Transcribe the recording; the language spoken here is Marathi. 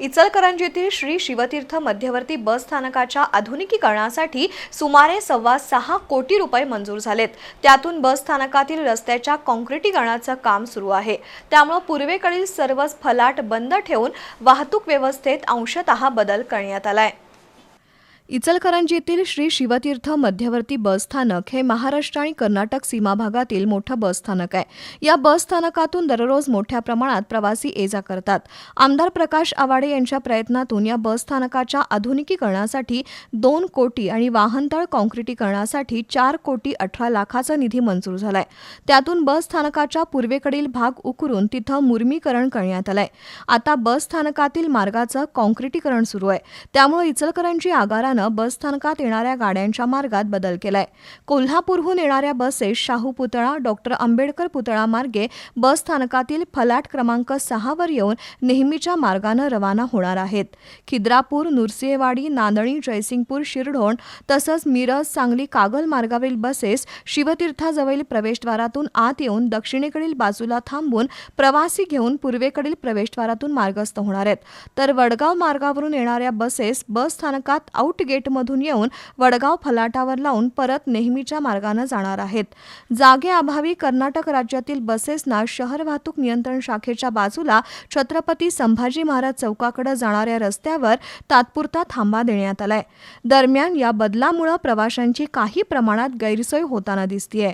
इचलकरंजीतील श्री शिवतीर्थ मध्यवर्ती बस स्थानकाच्या आधुनिकीकरणासाठी सुमारे सव्वा सहा कोटी रुपये मंजूर झालेत. त्यातून बस स्थानकातील रस्त्याच्या काँक्रिटीकरणाचं काम सुरू आहे. त्यामुळे पूर्वेकडील सर्वच फलाट बंद ठेवून वाहतूक व्यवस्थेत अंशतः बदल करण्यात आलाय. इचलकरंजीतील श्री शिवतीर्थ मध्यवर्ती बस स्थानक हे महाराष्ट्र आणि कर्नाटक सीमा भागातील मोठं बस स्थानक आहे. या बस स्थानकातून दररोज मोठ्या प्रमाणात प्रवासी ये जा करतात. आमदार प्रकाश आवाडे यांच्या प्रयत्नातून या बस स्थानकाच्या आधुनिकीकरणासाठी दोन कोटी आणि वाहनतळ काँक्रिटीकरणासाठी चार कोटी अठरा लाखाचा निधी मंजूर झालाय. त्यातून बस स्थानकाच्या पूर्वेकडील भाग उकरून तिथं मुर्मीकरण करण्यात आलंय. आता बस स्थानकातील मार्गाचं काँक्रिटीकरण सुरू आहे. त्यामुळे इचलकरंजी आगारानं बस स्थानकात येणाऱ्या गाड्यांच्या मार्गात बदल केलाय. कोल्हापूरहून येणाऱ्या बसेस शाहू पुतळा डॉक्टर आंबेडकर पुतळा मार्गे बस स्थानकातील फलाट क्रमांक सहावर येऊन नेहमीच्या मार्गानं रवाना होणार आहेत. खिद्रापूर नुरसिंहवाडी नांदणी जयसिंगपूर शिरढोण तसंच मिरज सांगली कागल मार्गावरील बसेस शिवतीर्थाजवळील प्रवेशद्वारातून आत येऊन दक्षिणेकडील बाजूला थांबून प्रवासी घेऊन पूर्वेकडील प्रवेशद्वारातून मार्गस्थ होणार आहेत. तर वडगाव मार्गावरून येणाऱ्या बसेस बस स्थानकात आउट गेटमधून येऊन वडगाव फलाटावर लावून परत नेहमीच्या मार्गानं जाणार आहेत. जागेअभावी कर्नाटक राज्यातील बसेसना शहर वाहतूक नियंत्रण शाखेच्या बाजूला छत्रपती संभाजी महाराज चौकाकडे जाणाऱ्या रस्त्यावर तात्पुरता थांबा देण्यात आलाय. दरम्यान या बदलामुळे प्रवाशांची काही प्रमाणात गैरसोय होताना दिसतीये.